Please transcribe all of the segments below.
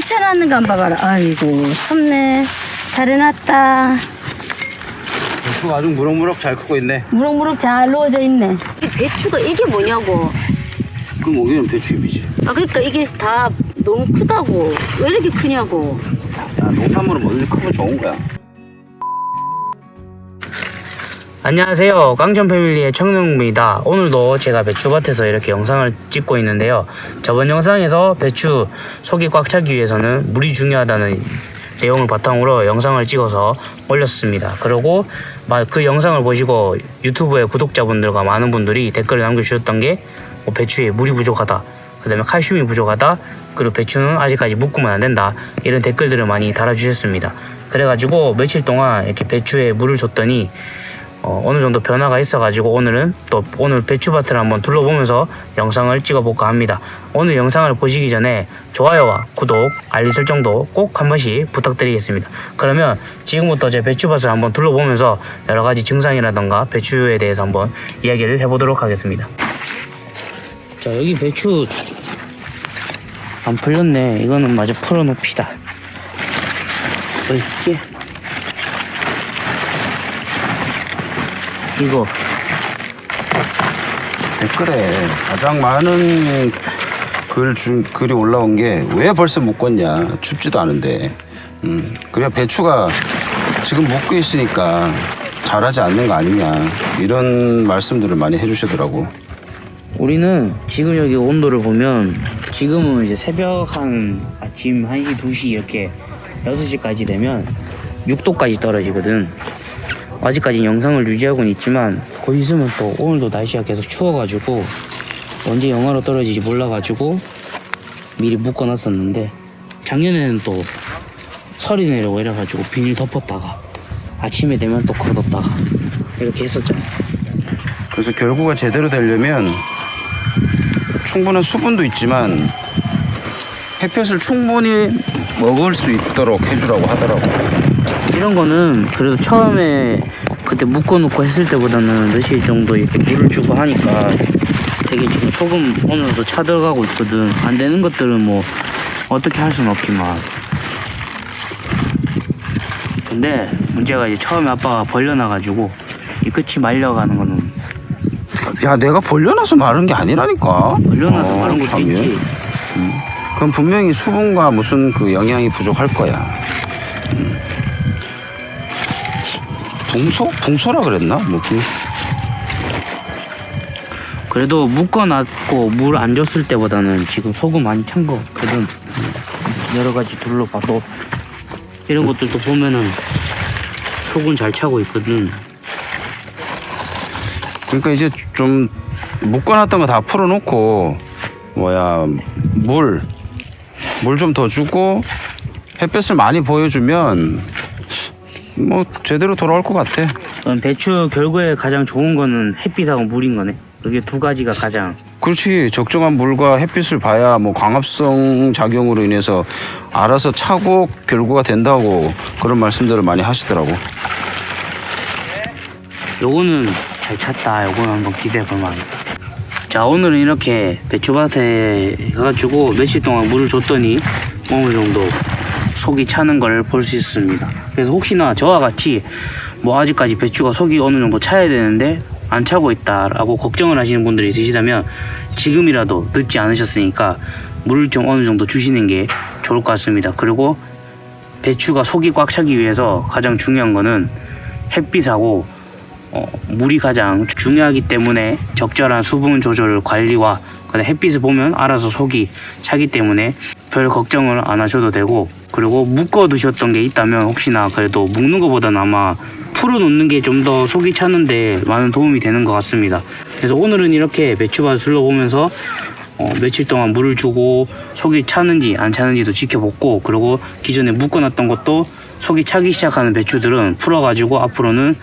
해놨는 거 한번 봐봐라. 아이고, 섭네. 잘 해놨다. 배추가 아주 무럭무럭 잘 크고 있네. 무럭무럭 잘 놓아져 있네. 이 배추가 이게 뭐냐고. 그럼 여기는 배추 잎이지. 아, 그러니까 이게 다 너무 크다고. 왜 이렇게 크냐고. 야, 농산물은 뭐든지 크면 좋은 거야. 안녕하세요. 깡전 패밀리의 청룡입니다. 오늘도 제가 배추밭에서 이렇게 영상을 찍고 있는데요. 저번 영상에서 배추 속이 꽉 차기 위해서는 물이 중요하다는 내용을 바탕으로 영상을 찍어서 올렸습니다. 그리고 마- 그 영상을 보시고 유튜브의 구독자분들과 많은 분들이 댓글을 남겨주셨던 게뭐 배추에 물이 부족하다. 그 다음에 칼슘이 부족하다. 그리고 배추는 아직까지 묶으면 안 된다. 이런 댓글들을 많이 달아주셨습니다. 그래가지고 며칠 동안 이렇게 배추에 물을 줬더니 어, 어느 정도 변화가 있어가지고 오늘은 또 오늘 배추밭을 한번 둘러보면서 영상을 찍어볼까 합니다. 오늘 영상을 보시기 전에 좋아요와 구독, 알림 설정도 꼭 한 번씩 부탁드리겠습니다. 그러면 지금부터 제 배추밭을 한번 둘러보면서 여러 가지 증상이라던가 배추에 대해서 한번 이야기를 해보도록 하겠습니다. 자 여기 배추 안 풀렸네. 이거는 마저 풀어놓읍시다. 어, 이게 이거 댓글에 가장 많은 글 중, 글이 올라온 게 왜 벌써 묶었냐. 춥지도 않은데. 음, 그래야 배추가 지금 묶고 있으니까 자라지 않는 거 아니냐. 이런 말씀들을 많이 해주시더라고. 우리는 지금 여기 온도를 보면 지금은 이제 새벽 한 아침 1시, 2시 이렇게 6시까지 되면 6도까지 떨어지거든. 아직까지 영상을 유지하고는 있지만 곧 있으면 또 오늘도 날씨가 계속 추워가지고 언제 영하로 떨어질지 몰라가지고 미리 묶어놨었는데 작년에는 또 설이 내려고 이래가지고 비닐 덮었다가 아침에 되면 또 걷었다가 이렇게 했었잖아. 그래서 결구가 제대로 되려면 충분한 수분도 있지만 햇볕을 충분히 먹을 수 있도록 해주라고 하더라고. 이런 거는 그래도 처음에 그때 묶어놓고 했을 때보다는 며칠 정도 이렇게 물을 주고 하니까 되게 지금 소금 어느 정도 차 들어가고 있거든. 안 되는 것들은 뭐 어떻게 할 수는 없지만. 근데 문제가 이제 처음에 아빠가 벌려놔가지고 이 끝이 말려가는 거는 야, 내가 벌려놔서 마른 게 아니라니까. 벌려놔서 어, 마른 것도 참, 예. 있지. 그럼 분명히 수분과 무슨 그 영양이 부족할 거야. 음. 붕소? 붕소라 그랬나? 뭐 붕소. 그래도 묶어놨고 물 안 줬을 때보다는 지금 소금 많이 찬거 같거든. 여러 가지 둘러봐도 이런 것들도 보면은 속은 잘 차고 있거든. 그러니까 이제 좀 묶어놨던 거 다 풀어놓고 뭐야 물 물 좀 더 주고 햇볕을 많이 보여주면 뭐 제대로 돌아올 것 같아. 그럼 배추 결과에 가장 좋은 거는 햇빛하고 물인 거네. 이게 두 가지가 가장 그렇지 적정한 물과 햇빛을 봐야 뭐 광합성 작용으로 인해서 알아서 차고 결구가 된다고 그런 말씀들을 많이 하시더라고. 요거는 잘 찼다. 요거는 한번 기대해 볼 만 하다. 자 오늘은 이렇게 배추밭에 해가지고 며칠 동안 물을 줬더니 어느 정도 속이 차는 걸 볼 수 있습니다. 그래서 혹시나 저와 같이 뭐 아직까지 배추가 속이 어느 정도 차야 되는데 안 차고 있다라고 걱정을 하시는 분들이 있으시다면 지금이라도 늦지 않으셨으니까 물을 좀 어느 정도 주시는 게 좋을 것 같습니다. 그리고 배추가 속이 꽉 차기 위해서 가장 중요한 거는 햇빛하고 어, 물이 가장 중요하기 때문에 적절한 수분 조절 관리와 햇빛을 보면 알아서 속이 차기 때문에 별 걱정을 안 하셔도 되고 그리고 묶어 두셨던 게 있다면 혹시나 그래도 묶는 것보다는 아마 풀어 놓는 게 좀 더 속이 차는데 많은 도움이 되는 것 같습니다. 그래서 오늘은 이렇게 배추밭을 둘러보면서 어, 며칠 동안 물을 주고 속이 차는지 안 차는지도 지켜보고 그리고 기존에 묶어놨던 것도 속이 차기 시작하는 배추들은 풀어가지고 앞으로는 어,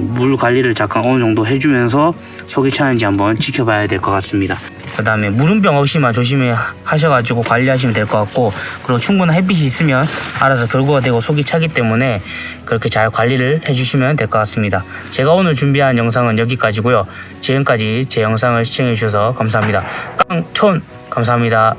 물 관리를 잠깐 어느 정도 해주면서 속이 차는지 한번 지켜봐야 될 것 같습니다. 그 다음에 물음병 없이만 조심히 하셔가지고 관리하시면 될 것 같고 그리고 충분한 햇빛이 있으면 알아서 결구가 되고 속이 차기 때문에 그렇게 잘 관리를 해주시면 될 것 같습니다. 제가 오늘 준비한 영상은 여기까지고요. 지금까지 제 영상을 시청해주셔서 감사합니다. 깡촌 감사합니다.